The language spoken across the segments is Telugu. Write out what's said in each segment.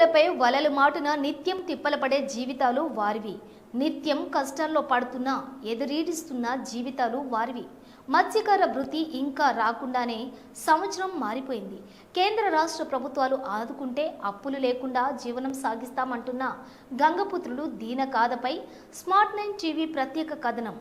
కడలి వలలు మాటున నిత్యం తిప్పలపడే జీవితాలు వారివి. నిత్యం కష్టాల్లో పడుతున్న ఎదురీడిస్తున్న జీవితాలు వారివి. మత్స్యకార వృత్తి ఇంకా రాకుండానే సంవత్సరం మారిపోయింది. కేంద్ర రాష్ట్ర ప్రభుత్వాలు ఆదుకుంటే అప్పులు లేకుండా జీవనం సాగిస్తామంటున్న గంగపుత్రులు దీన కాదపై స్మార్ట్ నైన్ టీవీ ప్రత్యేక కథనం.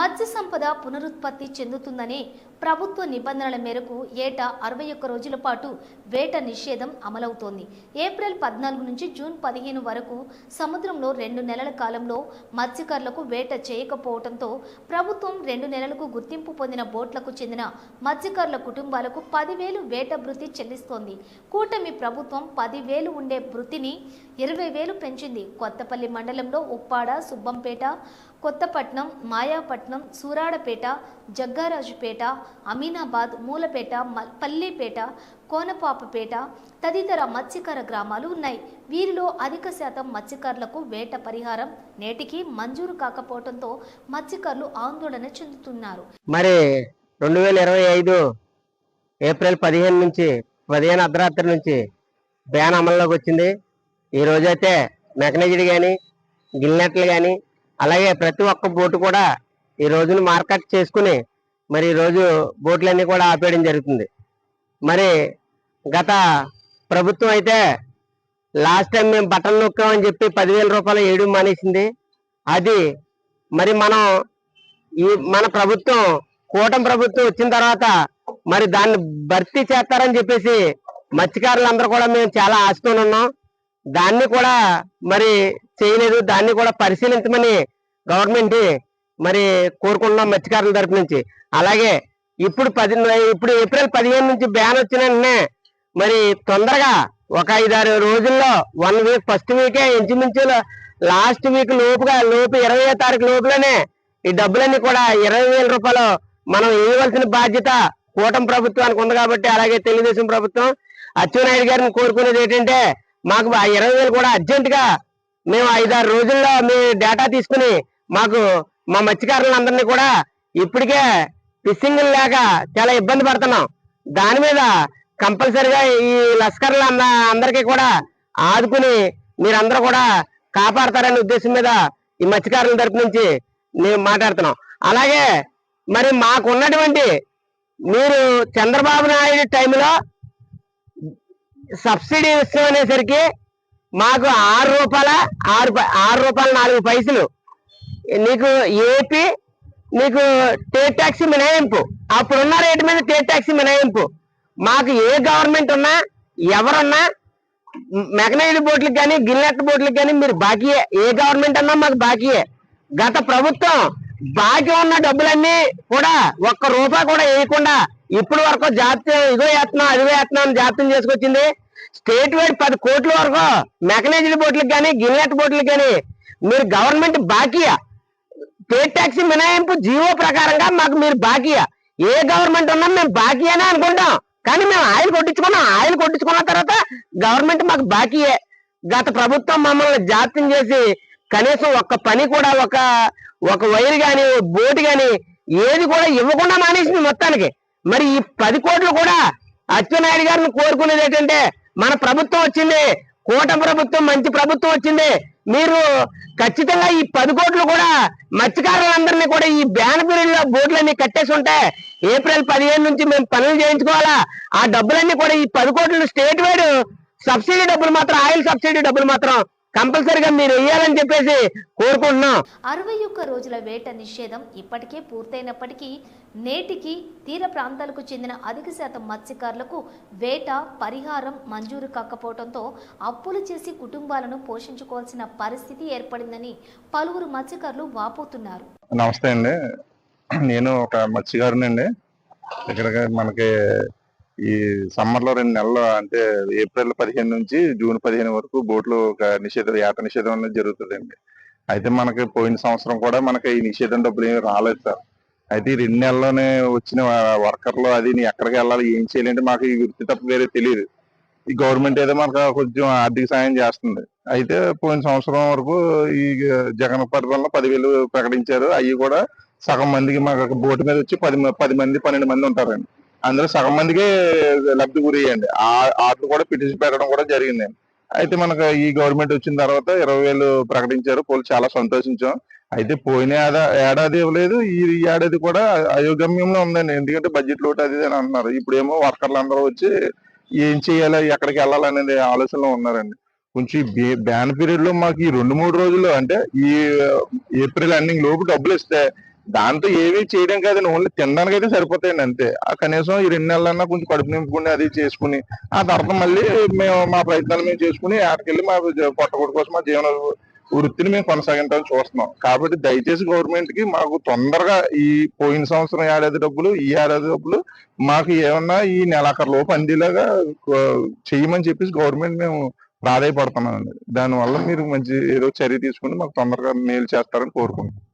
మత్స్య సంపద పునరుత్పత్తి చెందుతుందనే ప్రభుత్వ నిబంధనల మేరకు ఏటా అరవై ఒక్క రోజుల పాటు వేట నిషేధం అమలవుతోంది. ఏప్రిల్ పద్నాలుగు నుంచి జూన్ పదిహేను వరకు సముద్రంలో రెండు నెలల కాలంలో మత్స్యకారులకు వేట చేయకపోవడంతో ప్రభుత్వం రెండు నెలలకు గుర్తింపు పొందిన బోట్లకు చెందిన మత్స్యకారుల కుటుంబాలకు పదివేలు వేట భృతి చెల్లిస్తోంది. కూటమి ప్రభుత్వం పదివేలు ఉండే భృతిని ఇరవై వేలు పెంచింది. కొత్తపల్లి మండలంలో ఉప్పాడ సుబ్బంపేట కొత్తపట్నం మాయాపట్నం సూరాడపేట జగ్గారాజుపేట అమీనాబాద్ మూలపేట పల్లీపేట పల్లిపేట కోనపాపపేట తదితర మత్స్యకార గ్రామాలు ఉన్నాయి. వీరిలో అధిక శాతం మత్స్యకారులకు వేట పరిహారం నేటికి మంజూరు కాకపోవడంతో మత్స్యకారులు ఆందోళన చెందుతున్నారు. మరి రెండు వేల ఇరవై ఐదు ఏప్రిల్ పదిహేను నుంచి పదిహేను అర్ధరాత్రి నుంచి బ్యాన్ అమల్లోకి వచ్చింది. ఈ రోజైతే మెకనైజ్డ్ కానీ గిల్నెట్లు కానీ అలాగే ప్రతి ఒక్క బోటు కూడా ఈ రోజును మార్కెట్ చేసుకుని మరి ఈ రోజు బోట్లన్నీ కూడా ఆపేయడం జరుగుతుంది. మరి గత ప్రభుత్వం అయితే లాస్ట్ టైం మేము బట్టలు నొక్కామని చెప్పి పదివేల రూపాయలు వేయడం మానేసింది. అది మరి మనం ఈ మన ప్రభుత్వం కూటమి ప్రభుత్వం వచ్చిన తర్వాత మరి దాన్ని భర్తీ చేస్తారని చెప్పేసి మత్స్యకారులందరూ కూడా మేము చాలా ఆశతో ఉన్నాం. దాన్ని కూడా మరి చేయలేదు. దాన్ని కూడా పరిశీలించమని గవర్నమెంట్ మరి కోరుకుంటున్నాం మత్స్యకారుల తరపు నుంచి. అలాగే ఇప్పుడు పది ఇప్పుడు ఏప్రిల్ పదిహేను నుంచి బ్యాన్ వచ్చిన వెంటనే మరి తొందరగా ఒక ఐదారు రోజుల్లో వన్ వీక్ ఫస్ట్ వీకే ఇంచుమించు లాస్ట్ వీక్ లోపుగా లోపు ఇరవై తారీఖు లోపులోనే ఈ డబ్బులన్నీ కూడా ఇరవై వేల రూపాయలు మనం వేయవలసిన బాధ్యత కూటమి ప్రభుత్వానికి ఉంది కాబట్టి అలాగే తెలుగుదేశం ప్రభుత్వం. అచ్చెన్నాయుడు గారిని కోరుకునేది ఏంటంటే మాకు ఆ ఇరవై వేలు కూడా అర్జెంటుగా మేము ఐదారు రోజుల్లో మీ డేటా తీసుకుని మాకు మా మత్స్యకారులందరినీ కూడా ఇప్పటికే ఫిషింగ్ లేక చాలా ఇబ్బంది పడుతున్నాం. దాని మీద కంపల్సరిగా ఈ లస్కర్ల అందరికీ కూడా ఆదుకుని మీరందరూ కూడా కాపాడతారనే ఉద్దేశం మీద ఈ మత్స్యకారుల తరపు నుంచి మేము మాట్లాడుతున్నాం. అలాగే మరి మాకున్నటువంటి మీరు చంద్రబాబు నాయుడు టైంలో సబ్సిడీ విషయం అనేసరికి మాకు ఆరు రూపాయల ఆరు పై- ఆరు రూపాయల నాలుగు పైసలు. నీకు ఏపీ నీకు స్టేట్ ట్యాక్సీ మినహాయింపు. అప్పుడున్న రేటు మీద స్టేట్ ట్యాక్సీ మినహాయింపు. మాకు ఏ గవర్నమెంట్ ఉన్నా ఎవరున్నా మెకనైజ్డ్ బోట్లకు కానీ గిన్నెట్ బోట్లకు కానీ మీరు బాకీయే. ఏ గవర్నమెంట్ అన్నా మాకు బాకీయే. గత ప్రభుత్వం బాకీ ఉన్న డబ్బులన్నీ కూడా ఒక్క రూపాయి కూడా వేయకుండా ఇప్పుడు వరకు జాప్యం ఇదో వేస్తున్నాం అదిగో వేస్తున్నాం అని జాప్యం చేసుకొచ్చింది. స్టేట్ వైడ్ పది కోట్ల వరకు మెకనైజ్డ్ బోట్లకు కానీ గిన్నెట్ బోట్లకు కానీ మీరు గవర్నమెంట్ బాకీయా స్టేట్ ట్యాక్స్ మినహాయింపు జీవో ప్రకారంగా మాకు మీరు బాకీయా ఏ గవర్నమెంట్ ఉన్నా మేము బాకీ అని అనుకుంటాం. కానీ మేము ఆయిల్ కొట్టించుకున్నాం. ఆయిల్ కొట్టించుకున్న తర్వాత గవర్నమెంట్ మాకు బాకీయే గత ప్రభుత్వం మమ్మల్ని జాప్యం చేసి కనీసం ఒక్క పని కూడా ఒక ఒక వైర్ గాని బోటు గాని ఏది కూడా ఇవ్వకుండా మానేసింది మొత్తానికి. మరి ఈ పది కోట్లు కూడా అచ్చెన్నాయుడు గారిని కోరుకునేది ఏంటంటే మన ప్రభుత్వం వచ్చింది. కూట ప్రభుత్వం మంచి ప్రభుత్వం వచ్చింది. మీరు ఖచ్చితంగా ఈ పది కోట్లు కూడా మత్స్యకారులందరినీ కూడా ఈ బ్యాన్ పీరియడ్లో బోట్లన్నీ కట్టేసి ఉంటే ఏప్రిల్ పదిహేను నుంచి మేము పనులు చేయించుకోవాలా? ఆ డబ్బులన్నీ కూడా ఈ పది కోట్లు స్టేట్ వైడ్ సబ్సిడీ డబ్బులు మాత్రం ఆయిల్ సబ్సిడీ డబ్బులు మాత్రం కంపల్సరిగా మీరు వేయాలని చెప్పేసి కోరుకుంటున్నాం. అరవై ఒక్క రోజుల వేట నిషేధం ఇప్పటికే పూర్తయినప్పటికీ నేటికి తీర ప్రాంతాలకు చెందిన అధిక శాతం మత్స్యకారులకు వేట పరిహారం మంజూరు కాకపోవడంతో అప్పులు చేసి కుటుంబాలను పోషించుకోవాల్సిన పరిస్థితి ఏర్పడిందని పలువురు మత్స్యకారులు వాపోతున్నారు. నమస్తే అండి. నేను ఒక మత్స్యకారునండి. ఇక్కడ మనకి ఈ సమ్మర్లో రెండు నెలలు అంటే ఏప్రిల్ పదిహేను నుంచి జూన్ పదిహేను వరకు బోట్లు ఒక నిషేధం యాత నిషేధం అనేది జరుగుతుందండి. అయితే మనకి పోయిన సంవత్సరం కూడా మనకి ఈ నిషేధం డబ్బులు ఏమి రాలేదు సార్. అయితే ఈ రెండు నెలల్లోనే వచ్చిన వర్కర్లు అది నీ ఎక్కడికి వెళ్ళాలి ఏం చేయాలంటే మాకు ఈ వృత్తి తప్ప వేరే తెలియదు. ఈ గవర్నమెంట్ ఏదో మనకు కొంచెం ఆర్థిక సాయం చేస్తుంది. అయితే పోయిన సంవత్సరం వరకు ఈ జగన్ పరిపాలన పదివేలు ప్రకటించారు. అవి కూడా సగం మందికి మాకు బోటు మీద వచ్చి పది పది మంది పన్నెండు మంది ఉంటారండి. అందులో సగం మందికే లబ్ధి గురయ్యండి. ఆ ఆటలు కూడా పిటిషన్ పెట్టడం కూడా జరిగిందండి అయితే మనకు ఈ గవర్నమెంట్ వచ్చిన తర్వాత ఇరవై వేలు ప్రకటించారు. పోలు చాలా సంతోషించాం. అయితే పోయిన ఏడాది ఇవ్వలేదు. ఈ ఏడాది కూడా అయోగమ్యంలో ఉందండి. ఎందుకంటే బడ్జెట్ లోటు అది అని అంటున్నారు. ఇప్పుడేమో వర్కర్లు అందరూ వచ్చి ఏం చేయాలి ఎక్కడికి వెళ్ళాలనేది ఆలోచనలో ఉన్నారండి. కొంచెం ఈ బే- బ్యాన్ పీరియడ్లో మాకు ఈ రెండు మూడు రోజుల్లో అంటే ఈ ఏప్రిల్ ఎండింగ్ లోపు డబ్బులు ఇస్తే దాంతో ఏమీ చేయడం కాదండి ఓన్లీ తినడానికి అయితే సరిపోతాయండి అంతే. ఆ కనీసం ఈ రెండు నెలలన్నా కొంచెం కడుపు నింపుకుని అది చేసుకుని ఆ తర్వాత మళ్ళీ మేము మా ప్రయత్నాలు మేము చేసుకుని ఆటకెళ్ళి మా జ- పొట్టగొట్టు కోసం మా జీవన వృత్తిని మేము కొనసాగించాలని చూస్తున్నాం. కాబట్టి దయచేసి గవర్నమెంట్కి మాకు తొందరగా ఈ పోయిన సంవత్సరం ఏడాది డబ్బులు ఈ ఏడాది డబ్బులు మాకు ఏమన్నా ఈ నెలాఖరు లోపు అందేలాగా చేయమని చెప్పేసి గవర్నమెంట్ మేము ప్రాధాయపడుతున్నామండి. దానివల్ల మీరు మంచి ఏదో చర్య తీసుకుని మాకు తొందరగా మేలు చేస్తారని కోరుకుంటున్నాం.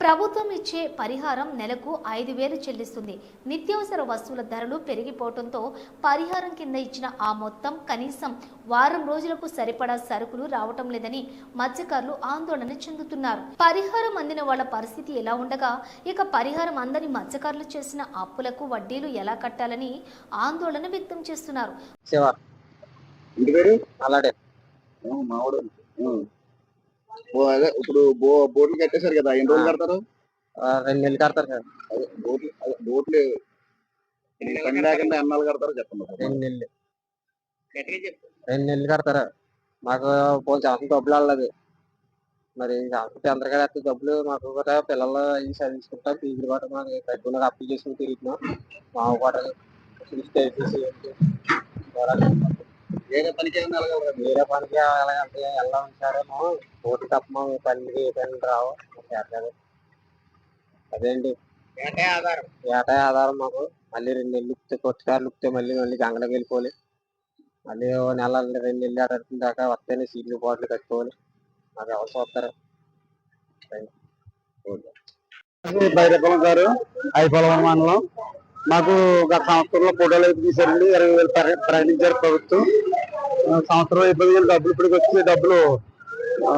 ప్రభుత్వం ఇచ్చే పరిహారం నెలకు ఐదు వేలు చెల్లిస్తుంది. నిత్యావసర వస్తువుల ధరలు పెరిగిపోవడంతో పరిహారం కింద ఇచ్చిన ఆ మొత్తం కనీసం వారం రోజులకు సరిపడా సరుకులు రావటం లేదని మత్స్యకారులు ఆందోళన చెందుతున్నారు. పరిహారం అందిన వాళ్ళ పరిస్థితి ఎలా ఉండగా ఇక పరిహారం అందని మత్స్యకారులు చేసిన అప్పులకు వడ్డీలు ఎలా కట్టాలని ఆందోళన వ్యక్తం చేస్తున్నారు. అదే ఇప్పుడు బో బోట్లు కట్టేశారు కదా ఎన్ని రోజులు కడతారు? రెండు నెలలు కడతారు సార్. అదే బోట్లు అదే బోట్లు పని లేకుండా ఎన్నాళ్ళు కడతారో? చెప్పండి. రెండు నెలలు. రెండు నెలలు కడతారు. మాకు పోనీ సంవత్సరం డబ్బులు వెళ్ళదు మరి తొందరగా వేస్తే డబ్బులు మాకు కూడా పిల్లలు అవి చదివించుకుంటాం ఫీజులు కూడా మాకు కట్టుకున్న అప్పులు చేసుకుని తిరుగుతున్నాం. మా కూడా చూసి వేరే పనికి ఏమైనా? వేరే పనికి వెళ్ళాలంటే వెళ్ళాం సారేమో. ఓటు తప్ప మా పనికి ఏ పని రావు. చేతకాదు. అదేంటి? ఏటా ఆధారం? మాకు. మళ్ళీ రెండు నెలలు ఇస్తే కొట్టుకారులు ఇస్తే మళ్ళీ మళ్ళీ గంగలోకి వెళ్ళిపోవాలి. మళ్ళీ ఓ నెల రెండు నెలలు ఆడుతున్న దాకా వస్తేనే సీట్లు బాటిల్ కట్టుకోవాలి. మాకు ఎవరు చూస్తారు? బైరపల్లం గారు ఐపల్లం మండలం. మాకు గత సంవత్సరంలో ఫోటోలు అయితే తీశారండి. ఇరవై వేలు ప్రయాణించారు ప్రకటించారు ప్రభుత్వం సంవత్సరం ఇబ్బంది డబ్బులు ఇప్పటికి వచ్చి డబ్బులు ఆ,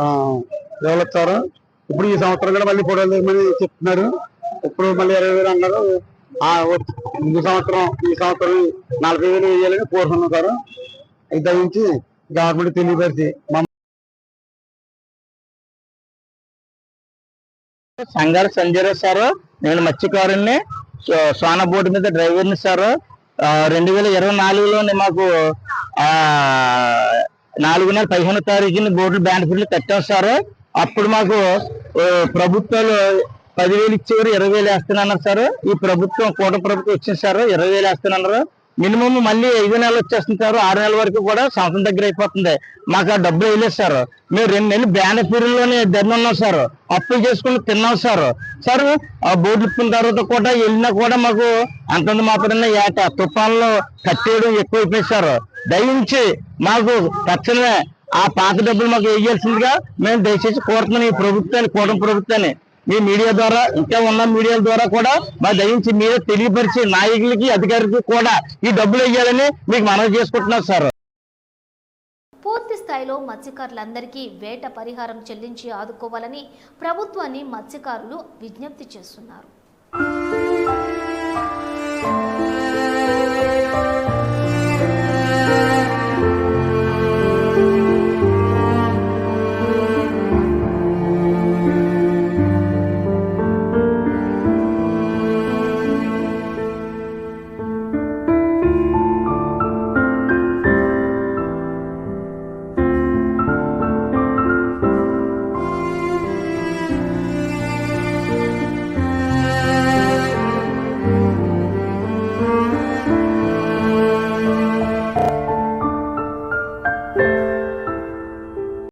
ఇప్పుడు ఈ సంవత్సరం కూడా మళ్ళీ ఫోటోలు తీయమని చెప్తున్నారు. ఇప్పుడు మళ్ళీ ఇరవై వేలు అన్నారు. ఆ, ముందు సంవత్సరం ఈ సంవత్సరం నలభై వేలు వేయాలని కోరుతున్నాం సార్. ఇది నుంచి గవర్నమెంట్ తెలియపరిచి మా సంగారు సంజయ్ సార్ నేను మత్స్యకారుణ్ణి. సోనా బోర్డు మీద డ్రైవర్ని సార్ రెండు వేల ఇరవై నాలుగులోనే మాకు నాలుగు నెల పదిహేను తారీఖుని బోర్డులు బ్యాండ్ ఫీల్డ్ కట్టాం సార్. అప్పుడు మాకు ప్రభుత్వాలు పదివేలు ఇచ్చేవారు ఇరవై వేలు వేస్తున్నారు సార్. ఈ ప్రభుత్వం కూట ప్రభుత్వం వచ్చింది సార్ ఇరవై వేలు వేస్తున్నారు. మినిమం మళ్ళీ ఐదు నెలలు వచ్చేస్తుంది సార్ ఆరు నెలల వరకు కూడా సంవత్సరం దగ్గర అయిపోతుంది. మాకు ఆ డబ్బులు వేయలేదు సార్. మేము రెండు నెలలు బ్యాన్ పీరియడ్లోనే ఉన్నాం సార్. అప్పులు చేసుకుని తిన్నాం సార్. సార్ ఆ బోర్డు ఇప్పిన తర్వాత కూడా వెళ్ళినా కూడా మాకు అంతంత మాత్రమే ఏట తుఫాన్లో కట్టేయడం ఎక్కువైపోయింది సార్. దయించి మాకు తక్షణమే ఆ పాత డబ్బులు మాకు వేయాల్సిందిగా మేము దయచేసి కోరుతున్నాం ఈ ప్రభుత్వాన్ని కూటమి ప్రభుత్వాన్ని. మీ మీడియా ద్వారా ఇంకా ఉన్న మీడియా ద్వారా కూడా మా దయించి మీరు తెలియపరిచి నాయకులకి అధికారులకి కూడా ఈ డబ్బులు ఇవ్వాలని మీకు మనవి చేసుకుంటున్నాం సార్. పూర్తి స్థాయిలో మత్స్యకారులందరికీ వేట పరిహారం చెల్లించి ఆదుకోవాలని ప్రభుత్వాన్ని మత్స్యకారులు విజ్ఞప్తి చేస్తున్నారు.